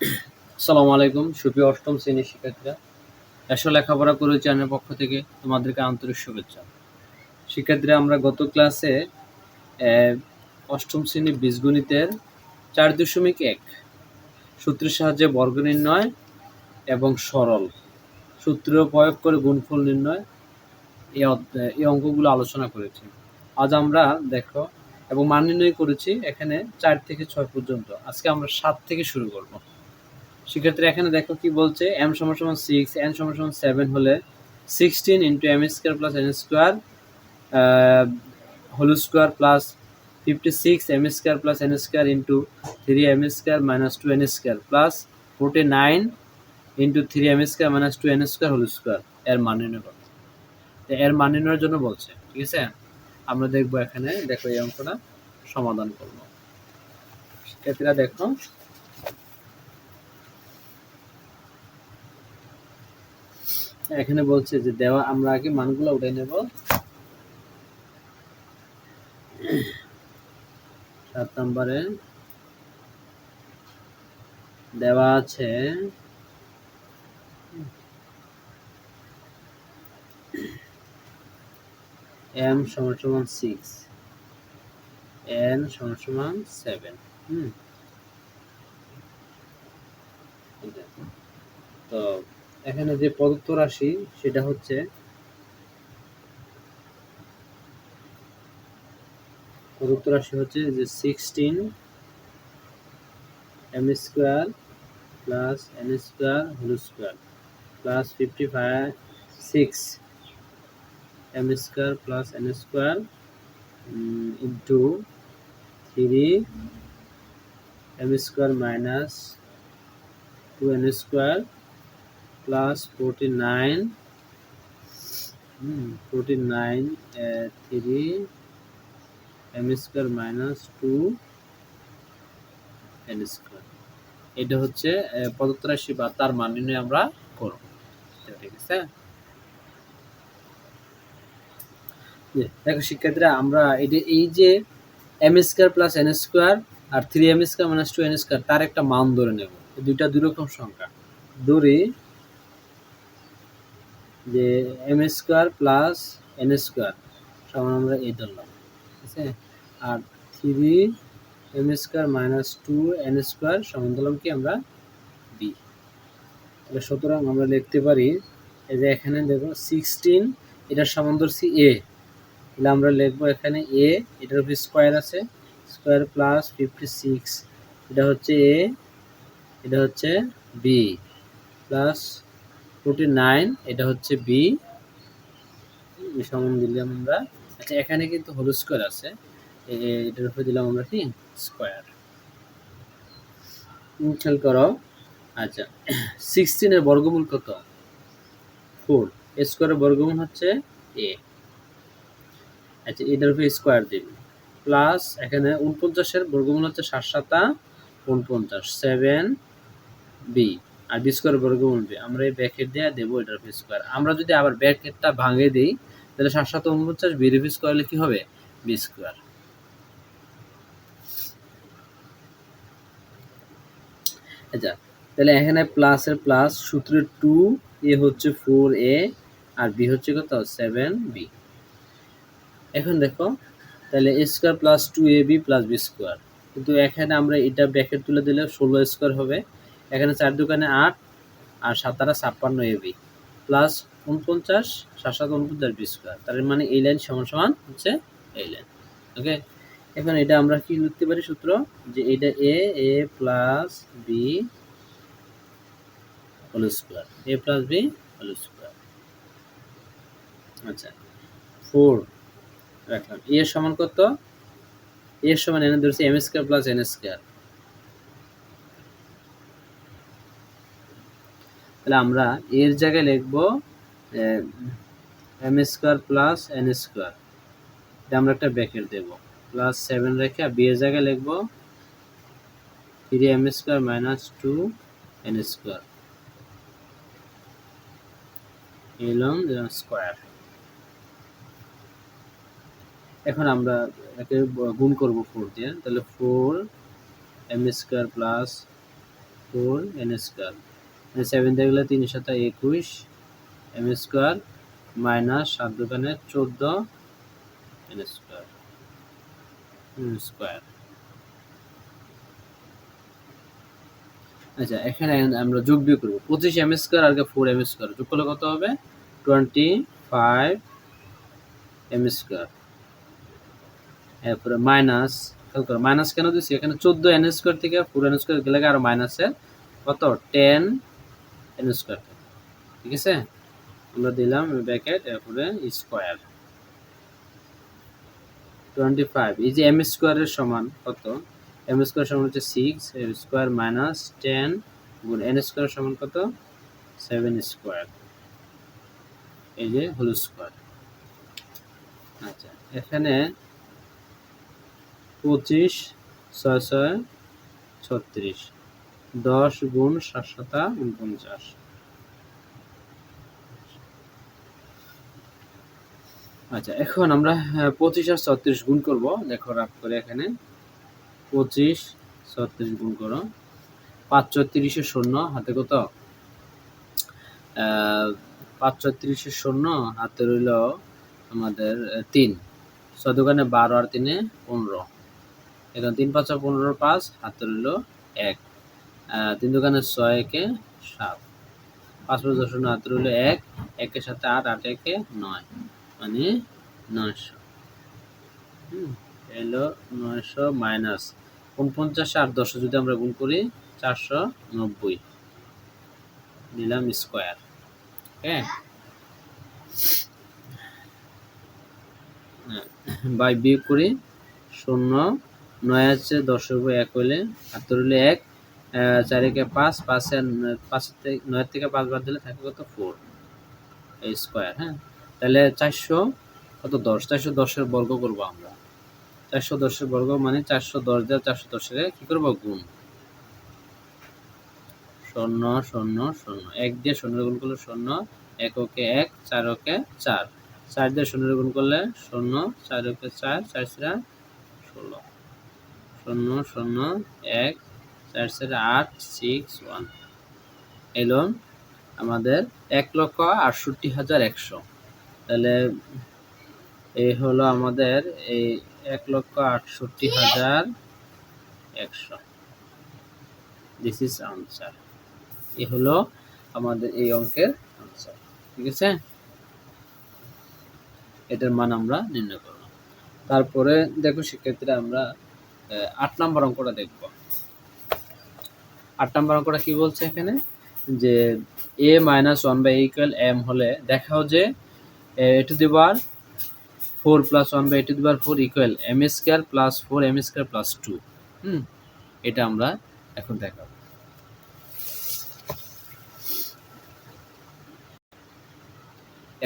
আসসালামু আলাইকুম সুপ্রিয় অষ্টম শ্রেণির শিক্ষার্থীরা। এসো লেখাপড়া করে চ্যানেলের পক্ষ থেকে তোমাদেরকে আন্তরিক শুভেচ্ছা। শিক্ষার্থীরা, আমরা গত ক্লাসে অষ্টম শ্রেণি বীজগণিতের চার দশমিক এক সূত্রের সাহায্যে বর্গ নির্ণয় এবং সরল সূত্র প্রয়োগ করে গুণফল নির্ণয় এই এই অঙ্কগুলো আলোচনা করেছি। আজ আমরা দেখো এবং মান নির্ণয় করেছি এখানে চার থেকে ছয় পর্যন্ত। আজকে আমরা সাত থেকে শুরু করব। শিক্ষার্থীরা এখানে দেখো কি বলছে এম সমান সমান সিক্স এন সমান সমান সেভেন হলে sixteen into M square plus N square whole square plus fifty six M square plus N square into three M square minus two N square plus forty nine into three M square minus two N square whole square এর মান নির্ণয় করতে এর মান নির্ণয়ের জন্য বলছে, ঠিক আছে? আমরা দেখব এখানে, দেখো এই অঙ্কটা সমাধান করব। শিক্ষার্থীরা দেখো এখানে বলছে যে, দেওয়া, আমরা আগে মানগুলো উঠে নেব। সাত নম্বরে, দেওয়া আছে। এম সমান সমান সিক্স। এন সমান সমান সেভেন। হুম। তো এখানে যে প্রদত্ত রাশি, সেটা হচ্ছে প্রদত্ত রাশি হচ্ছে যে sixteen M square plus N square whole square plus fifty five six M square plus N square into three M square minus two N square plus 49 hmm, 49 uh, 3 m square minus 2 n square. এটা হচ্ছে প্রদত্ত রাশি বা তার মান নির্ণয় আমরা করব। ঠিক আছে? দেখো শিক্ষার্থীরা আমরা এটা এই যে M square plus N square আর three M square minus two N square তার একটা মান ধরে নেব। দুইটা দুই রকম সংখ্যা। ধরি যে M square plus N square সমান আমরা এই ধরলাম, ঠিক আছে? আর three M square minus two N square সমান ধরলাম কি আমরা বি তাহলে সুতরাং আমরা লিখতে পারি, এই যে এখানে দেখো সিক্সটিন এটার সমান ধরছি এ তাহলে আমরা লিখব এখানে এ এটার উপর স্কোয়ার আছে স্কোয়ার প্লাস ফিফটি সিক্স এটা হচ্ছে এ এটা হচ্ছে বি প্লাস ফোর্টি নাইন এটা হচ্ছে বি সমান দিলাম আমরা। আচ্ছা এখানে কিন্তু হোল স্কোয়ার আছে। এটার উপরে দিলাম আমরা কি? স্কোয়ার খেয়াল করো। আচ্ছা সিক্সটিনের বর্গমূল কত? ফোর স্কোয়ারের বর্গমূল হচ্ছে এ আচ্ছা এটার উপরে স্কোয়ার দিবি প্লাস এখানে উনপঞ্চাশের বর্গমূল হচ্ছে সাত সাতা, উনপঞ্চাশ। সেভেন বি আর বি স্কোয়ার বর্গমূল বি আমরা এই ব্যাকেট দিয়ে দেবো এটার উপর স্কোয়ার আমরা যদি আবার ব্যাকেটটা ভাঙে দিই, তাহলে সাত সাত উনপঞ্চাশ বির উপর স্কোয়ার কি হবে? বি স্কোয়ার আচ্ছা তাহলে এখানে প্লাসের প্লাস সূত্রের টু এ হচ্ছে ফোর এ আর বি হচ্ছে কত? সেভেন বি এখন দেখো, তাহলে A square plus two A B plus B square কিন্তু এখানে আমরা এটা ব্র্যাকেট তুলে দিলে ষোলো স্কোয়ার হবে। এখানে চার দোকানে আট আর সাতারা ছাপ্পান্ন এ বি প্লাস উনপঞ্চাশ, সাত সাত উনপঞ্চাশ বি স্কোয়ার তার মানে এই লাইন সমান সমান হচ্ছে এই লাইন ওকে এখন এটা আমরা কি লিখতে পারি সূত্র? যে এটা A A plus B whole square A plus B whole square আচ্ছা ফোর রাখলাম। এ সমান কত? এ এর সমান এনে ধরছি M square plus N square তাহলে আমরা এর জায়গায় লিখব M square plus N square এটা আমরা একটা ব্র্যাকেট দেব। প্লাস সেভেন রেখে বি এর জায়গায় লিখব three M square minus two N square along square এখন আমরা একে গুণ করব ফোর দিয়ে। তাহলে four M square plus four N square seven দিয়ে গেলে তিন সাথে একুশ এম স্কোয়ার মাইনাস সাত দোকানে চোদ্দ এন স্কোয়ার স্কোয়ার আচ্ছা এখানে আমরা যোগ বিয়োগ করব। পঁচিশ এম স্কোয়ার আর ফোর এম স্কোয়ার যোগ করলে কত হবে? টোয়েন্টি ফাইভ এম স্কোয়ার এরপরে মাইনাস মাইনাস কেন দিচ্ছি এখানে চোদ্দ এন স্কোয়ার থেকে ফোর এন স্কোয়ার গেলে আরও মাইনাসের কত? টেন এন স্কোয়ার ঠিক আছে? আমরা দিলাম ব্যাকেট এরপরে স্কোয়ার টোয়েন্টি ফাইভ এই যে এম স্কোয়ারের সমান কত? এম স্কোয়ার সমান হচ্ছে six M square minus ten গুণ এন স্কোয়ার সমান কত? সেভেন স্কোয়ার এই যে হোল স্কোয়ার আচ্ছা এখানে পঁচিশ, ছয় ছয়, ছত্রিশ। দশ গুণ সাত সাতা আচ্ছা এখন আমরা হ্যাঁ, পঁচিশ আর ছত্রিশ গুণ করব। দেখো রাখ করে এখানে। পঁচিশ ছত্রিশ গুণ করো। পাঁচ ছত্রিশের শূন্য হাতে কত? পাঁচ ছত্রিশের শূন্য হাতে রইল আমাদের তিন। ছ দোকানে বারো আর তিনে পনেরো। এখানে তিন পাঁচ পনেরো পাঁচ হাতে রইল এক। তিন দোকানে ছয় একে সাত। পাঁচ পাঁচ শূন্য হাতে রইল এক, একের সাথে আট আট একে নয়। মানে নয়শো। এলো নয়শো মাইনাস উনপঞ্চাশ আর দশশো যদি আমরা গুণ করি, চারশো নব্বই। নিলাম স্কোয়ার। হ্যাঁ বাই বিয়োগ করি, শূন্য, নয় আছে উপর এক হইলে হাতের হইলে এক চারিকে পাঁচ পাঁচের পাঁচ থেকে নয়ের থেকে পাঁচ বার দিলে থাকে কত? ফোর। এই স্কোয়ার হ্যাঁ? তাহলে চারশো কত? দশ। চারশো দশের বর্গ করব আমরা। চারশো দশের বর্গ মানে চারশো দশ দেওয়া চারশো দশের কি করব? গুণ। শূন্য শূন্য শূন্য। এক দিয়ে শূন্য গুণ করলে শূন্য এক ওকে এক চার ওকে চার। চার দিয়ে শূন্য গুণ করলে শূন্য চার ওকে চার চার সেরা ষোলো। শূন্য শূন্য, এক চার সেরা আট সিক্স ওয়ান এলো আমাদের এক লক্ষ আটষট্টি হাজার একশো। তাহলে এই হলো আমাদের এই এক লক্ষ আটষট্টি হাজার একশো। দিস ইজ আনসার এ হলো আমাদের এই অঙ্কের আনসার ঠিক আছে? এটার মান আমরা নির্ণয় করব। তারপরে দেখো শিক্ষার্থীরা আমরা আট নম্বর অঙ্কটা দেখব। আট নম্বর অঙ্কটা কি বলছে এখানে? যে A minus one by equal M হলে দেখাও যে, A to the power four plus one by to the power four equal M square plus four M square plus two hmm? এটা আমরা এখন দেখাবো।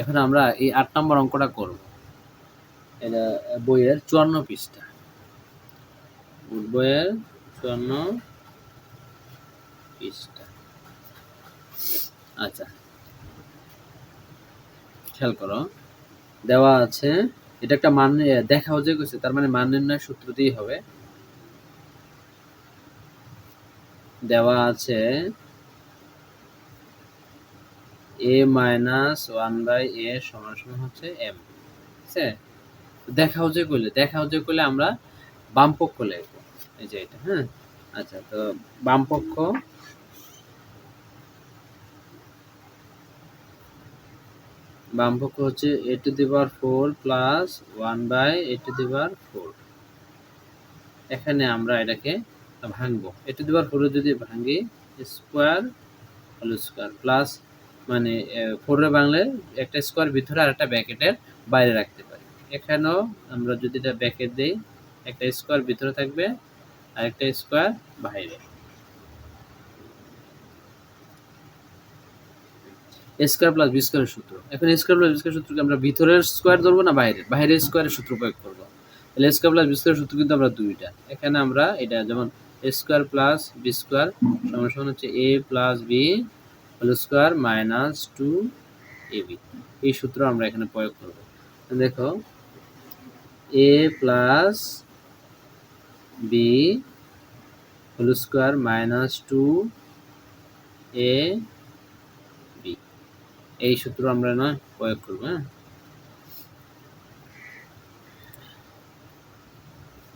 এখন আমরা এই আট নম্বর অঙ্কটা করব। এটা বইয়ের চুয়ান্ন পৃষ্ঠা। বইয়ের চুয়ান্ন পৃষ্ঠা আচ্ছা। খেয়াল করো, দেওয়া আছে, এটা একটা মান দেখা হচ্ছে গেছে তার মানে মান নির্ণয় সূত্র দিয়েই হবে। দেওয়া আছে A minus one by A সমান সমান হচ্ছে এম দেখাও যে করলে দেখাও যে করলে আমরা বাম পক্ষ লিখব। এই যে এটা হ্যাঁ? আচ্ছা তো বাম পক্ষ বাম পক্ষ হচ্ছে A to the power four plus one by A to the power four এখানে আমরা এটাকে ভাঙবো। এ টু দি পাওয়ার ফোরে যদি ভাঙি স্কোয়ার হোল স্কোয়ার প্লাস মানে ফোরের বাংলে একটা স্কোয়ার ভিতরে আর একটা ব্যাকেটের বাইরে রাখতে পারি। এখানেও আমরা যদি এটা ব্যাকেট দিই, একটা স্কোয়ার ভিতরে থাকবে আর একটা স্কোয়ার বাইরে। স্কোয়ার প্লাস বি স্কোয়ারের সূত্র। এখন স্কোয়ার প্লাস বি স্কোয়ার সূত্রকে আমরা ভিতরের স্কোয়ার ধরবো না বাইরের বাইরের স্কোয়ারের সূত্র প্রয়োগ করব। তাহলে স্কোয়ার প্লাস বি স্কোয়ারের সূত্র কিন্তু আমরা দুইটা। এখানে আমরা এটা যেমন স্কোয়ার প্লাস বি স্কোয়ার সমান সমান হচ্ছে A plus B whole square minus two A B. এই সূত্র আমরা এখানে প্রয়োগ করব। দেখো, A plus B whole square minus two A এই সূত্র আমরা না প্রয়োগ করব হ্যাঁ?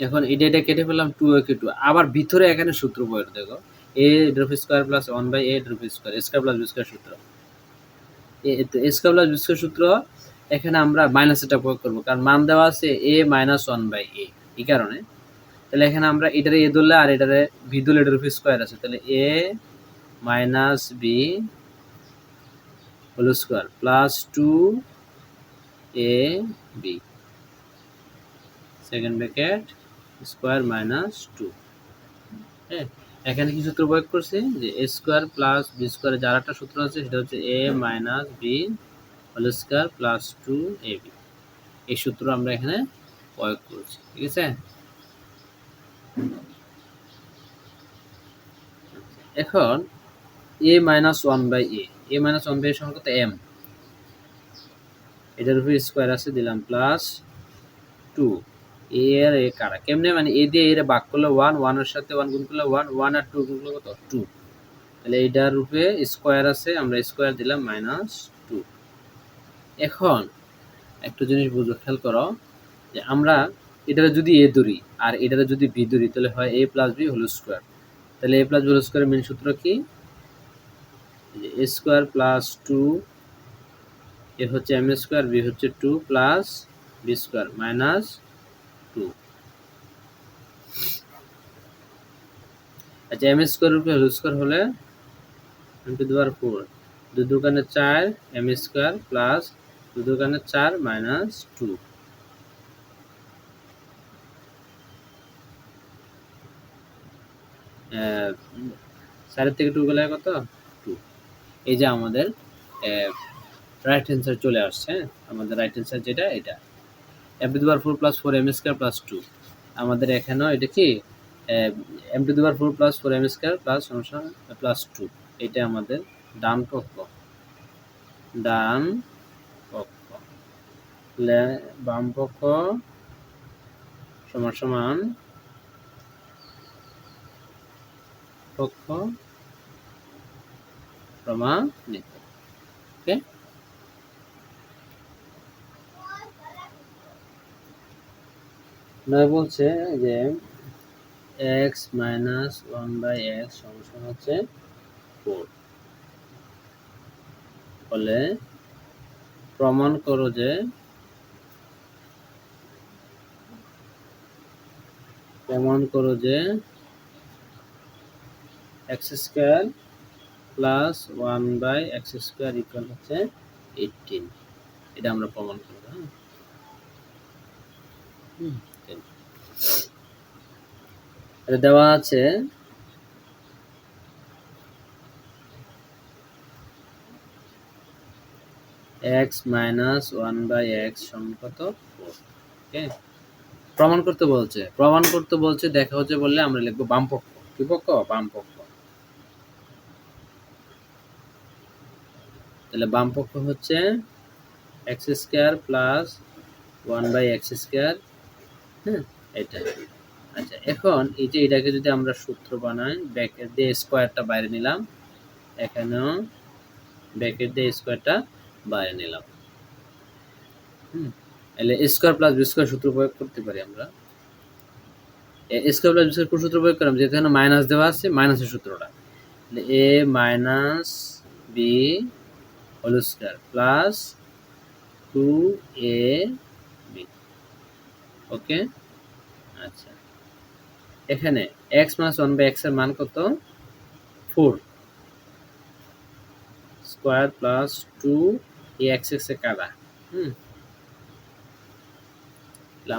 এখন এটা এটা কেটে ফেললাম টু এ টু আবার ভিতরে এখানে সূত্র প্রয়োগ দেখো। A drop square plus one by A drop square square plus B square সূত্র। স্কোয়ার প্লাস বি স্কোয়ার সূত্র এখানে আমরা মাইনাস এটা প্রয়োগ করব, কারণ মান দেওয়া আছে A minus one by A এই কারণে। তাহলে এখানে আমরা এটারে এ ধরলে আর এটারে ভি ধরলে এটার স্কোয়ার আছে। তাহলে A minus B whole square, plus two A B. Second bracket, square minus two. হ্যাঁ এখানে কি সূত্র প্রয়োগ করছে? যে এ স্কোয়ার প্লাস বি স্কোয়ারের যার একটা সূত্র আছে, সেটা হচ্ছে A minus B whole square plus two A B. এই সূত্র আমরা এখানে প্রয়োগ করছি, ঠিক আছে? এখন A minus one by A A minus one by সংখ্যা কত? এম এটার উপরে স্কোয়ার আছে, দিলাম প্লাস টু এ আর এ কারা? কেমনে? মানে এ দিয়ে এর ভাগ করলে ওয়ান ওয়ানের সাথে ওয়ান গুণ করলে ওয়ান ওয়ান আর টু গুণ করলে কত? টু তাহলে এইটার রূপে স্কোয়ার আছে, আমরা স্কোয়ার দিলাম মাইনাস টু এখন একটা জিনিস বুঝো, খেয়াল করো, যে আমরা এটারে যদি এ ধরি আর এটারে যদি বি ধরি, তাহলে হয় A plus B whole square তাহলে এ প্লাস বি হোল স্কোয়ারের মেন সূত্র কি? A square plus two A হচ্ছে এম স্কোয়ার বি হচ্ছে two plus B square minus two আচ্ছা এম স্কোয়ার হোল স্কোয়ার হলে এম টু দেওয়ার ফোর দু দোকানে চার এম স্কোয়ার প্লাস দু দোকানে চার মাইনাস টু চারের থেকে টু গেলে কত? এই যে আমাদের রাইট হ্যান্ড চলে আসছে হ্যাঁ? আমাদের রাইট হ্যান্ড যেটা, এটা। এম টু দেওয়ার four plus four M square plus two আমাদের এখানেও এটা কি? এম টু দুবার four plus four M square plus সমস্যা প্লাস টু এটা আমাদের ডান পক্ষ ডান পক্ষ বাম পক্ষ সমান সমান, পক্ষ প্রমাণিত ওকে? নয় বলছে যে X minus one by X সমান হচ্ছে ফোর ফলে প্রমাণ করো যে প্রমাণ করো যে X square plus one by X square equal হচ্ছে এইটিন এটা আমরা প্রমাণ করব হ্যাঁ? এটা দেওয়া আছে X minus one by X সমান ওকে প্রমাণ করতে বলছে, প্রমাণ করতে বলছে, দেখা হচ্ছে বললে আমরা লিখব বাম পক্ষ কি পক্ষ? বাম পক্ষ তাহলে বাম পক্ষ হচ্ছে X square plus one by X square হ্যাঁ এটা। আচ্ছা এখন এই যে এটাকে যদি আমরা সূত্র বানাই ব্যাকের দিয়ে স্কোয়ারটা বাইরে নিলাম, এখানেও ব্যাকের দিয়ে স্কোয়ারটা বাইরে নিলাম। হুম, তাহলে স্কোয়ার প্লাস বি স্কোয়ার সূত্র প্রয়োগ করতে পারি আমরা। স্কোয়ার প্লাস বি স্কোয়ার সূত্র প্রয়োগ করলাম? যেখানে মাইনাস দেওয়া আছে মাইনাসের সূত্রটা। A minus B whole square plus two A B okay আচ্ছা। এখানে এক্স মাস ওয়ান বাই এক্সের মান কত? Four square plus two A X X কাদা। হুম।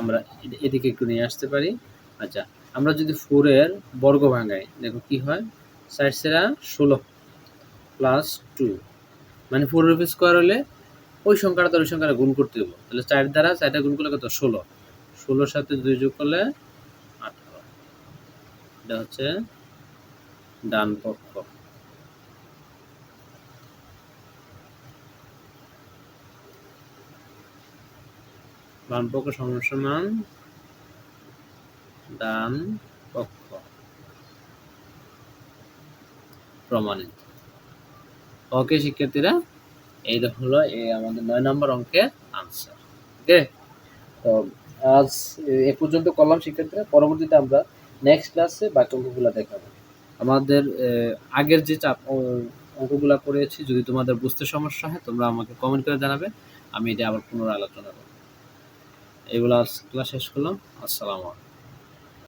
আমরা এদিকে একটু নিয়ে আসতে পারি। আচ্ছা আমরা যদি ফোরের বর্গ ভাঙাই, দেখো কি হয়? সাইড সেরা ষোলো প্লাস টু মানে ফোর রুপি স্কোয়ার হলে ওই সংখ্যাটা তার ওই সংখ্যাটা গুণ করতে দেবো। তাহলে চার দ্বারা চারটা গুণ করলে কত? ষোলো। ষোলোর সাথে দুই যোগ করলে আঠারো। এটা হচ্ছে ডান পক্ষ। বাম পক্ষ সমান ডান পক্ষ। প্রমাণিত। ওকে শিক্ষার্থীরা, এই হলো, এই আমাদের নয় নম্বর অঙ্কের আনসার ওকে তো আজ এ পর্যন্ত করলাম শিক্ষার্থীরা, পরবর্তীতে আমরা নেক্সট ক্লাসে বাকি অঙ্কগুলো দেখাবো। আমাদের আগের যে চাপ অঙ্কগুলো করেছি, যদি তোমাদের বুঝতে সমস্যা হয়, তোমরা আমাকে কমেন্ট করে জানাবে, আমি এটা আবার পুনরায় আলোচনা করব। এগুলো আজ ক্লাস শেষ করলাম, আসসালামু আলাইকুম।